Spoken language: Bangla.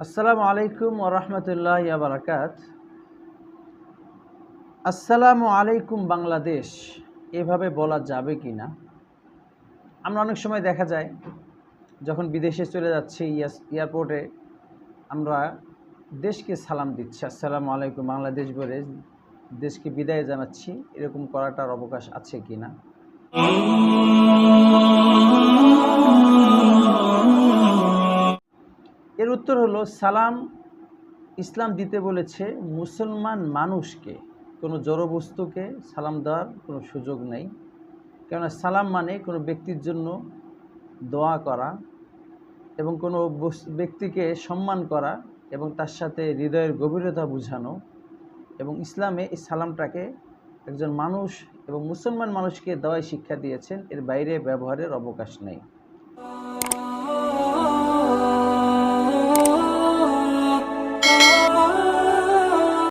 আসসালামু আলাইকুম ওরহমতুল্লাহ বারাকাত। আসসালামু আলাইকুম বাংলাদেশ, এভাবে বলা যাবে কি না? আমরা অনেক সময় দেখা যায়, যখন বিদেশে চলে যাচ্ছি এয়ারপোর্টে, আমরা দেশকে সালাম দিচ্ছি, আসসালামু আলাইকুম বাংলাদেশ বলে দেশকে বিদায় জানাচ্ছি, এরকম করাটার অবকাশ আছে কি না? উত্তর হলো, সালাম ইসলাম দিতে বলেছে মুসলমান মানুষকে। কোনো জড়বস্তুকে সালাম দেওয়ার কোনো সুযোগ নেই। কেননা সালাম মানে কোনো ব্যক্তির জন্য দোয়া করা এবং কোনো ব্যক্তিকে সম্মান করা এবং তার সাথে হৃদয়ের গভীরতা বোঝানো এবং ইসলামে এই সালামটাকে একজন মানুষ এবং মুসলমান মানুষকে দেওয়াই শিক্ষা দিয়েছেন। এর বাইরে ব্যবহারের অবকাশ নেই।